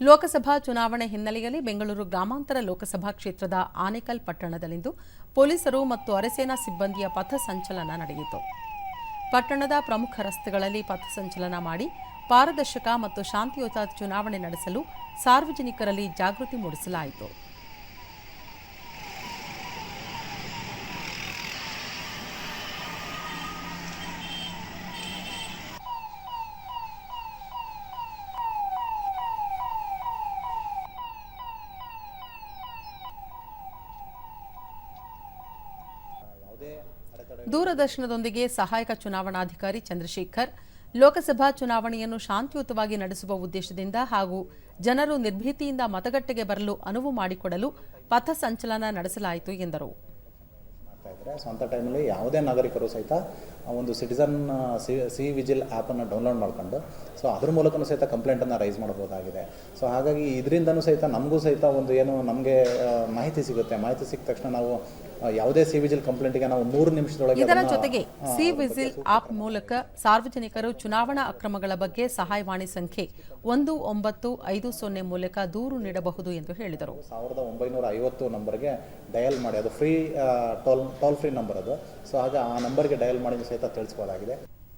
ಲೋಕಸಭಾ ಚುನಾವಣೆ ಹಿನ್ನೆಲೆಯಲ್ಲಿ ಬೆಂಗಳೂರು ಗ್ರಾಮಾಂತರ ಲೋಕಸಭಾ ಕ್ಷೇತ್ರದ ಆನೇಕಲ್ ಪಟ್ಟಣದಲ್ಲಿಂದು ಪೊಲೀಸರು ಮತ್ತು ಅರೆಸೇನಾ ಸಿಬ್ಬಂದಿಯ ಪಥಸಂಚಲನ ನಡೆಯಿತು. ಪಟ್ಟಣದ ಪ್ರಮುಖ ರಸ್ತೆಗಳಲ್ಲಿ ಪಥಸಂಚಲನ ಮಾಡಿ ಪಾರದರ್ಶಕ ಮತ್ತು ಶಾಂತಿಯುತ ಚುನಾವಣೆ ನಡೆಸಲು ಸಾರ್ವಜನಿಕರಲ್ಲಿ ಜಾಗೃತಿ ಮೂಡಿಸಲಾಯಿತು. ದೂರದರ್ಶನದೊಂದಿಗೆ ಸಹಾಯಕ ಚುನಾವಣಾಧಿಕಾರಿ ಚಂದ್ರಶೇಖರ್, ಲೋಕಸಭಾ ಚುನಾವಣೆಯನ್ನು ಶಾಂತಿಯುತವಾಗಿ ನಡೆಸುವ ಉದ್ದೇಶದಿಂದ ಹಾಗೂ ಜನರು ನಿರ್ಭೀತಿಯಿಂದ ಮತಗಟ್ಟೆಗೆ ಬರಲು ಅನುವು ಮಾಡಿಕೊಡಲು ಪಥಸಂಚಲನ ನಡೆಸಲಾಯಿತು ಎಂದರು. ಸ್ವಂತ ಟೈಮಲ್ಲಿ ಯಾವುದೇ ನಾಗರಿಕರು ಸಹಿತ ಒಂದು ಸಿಟಿಸನ್, ಸಿ ಸಿ ವಿಜಿಲ್ ಆ್ಯಪನ್ನು ಡೌನ್ಲೋಡ್ ಮಾಡ್ಕೊಂಡು, ಸೊ ಅದ್ರ ಮೂಲಕನೂ ಸಹಿತ ಕಂಪ್ಲೇಂಟನ್ನು ರೈಸ್ ಮಾಡ್ಬೋದಾಗಿದೆ ಸೊ ಹಾಗಾಗಿ ಇದರಿಂದನೂ ಸಹಿತ ನಮಗೂ ಸಹಿತ ಒಂದು ಏನು ನಮಗೆ ಮಾಹಿತಿ ಸಿಗುತ್ತೆ. ಮಾಹಿತಿ ಸಿಕ್ಕ ತಕ್ಷಣ ನಾವು ಯಾವುದೇ ಸಿ ವಿಜಿಲ್ ಕಂಪ್ಲೇಂಟಿಗೆ ನಾವು ಮೂರು ನಿಮಿಷದೊಳಗೆ ಇದರ ಜೊತೆಗೆ ಸಿ ವಿಜಿಲ್ ಆಪ್ ಮೂಲಕ ಸಾರ್ವಜನಿಕರು ಚುನಾವಣಾ ಅಕ್ರಮಗಳ ಬಗ್ಗೆ ಸಹಾಯವಾಣಿ ಸಂಖ್ಯೆ ಒಂದು ಒಂಬತ್ತು ಐದು ಸೊನ್ನೆ ಮೂಲಕ ದೂರು ನೀಡಬಹುದು ಎಂದು ಹೇಳಿದರು. ಸಾವಿರದ ಒಂಬೈನೂರ ಐವತ್ತು ನಂಬರ್ಗೆ ಡಯಲ್ ಮಾಡಿ ಅದು free toll toll free number ಅದು. ಸೊ ಹಾಗೆ ಆ ನಂಬರ್ಗೆ ಡಯಲ್ ಮಾಡಿ ಸಹಿತ ತಿಳಿಸ್ಬೋದಾಗಿದೆ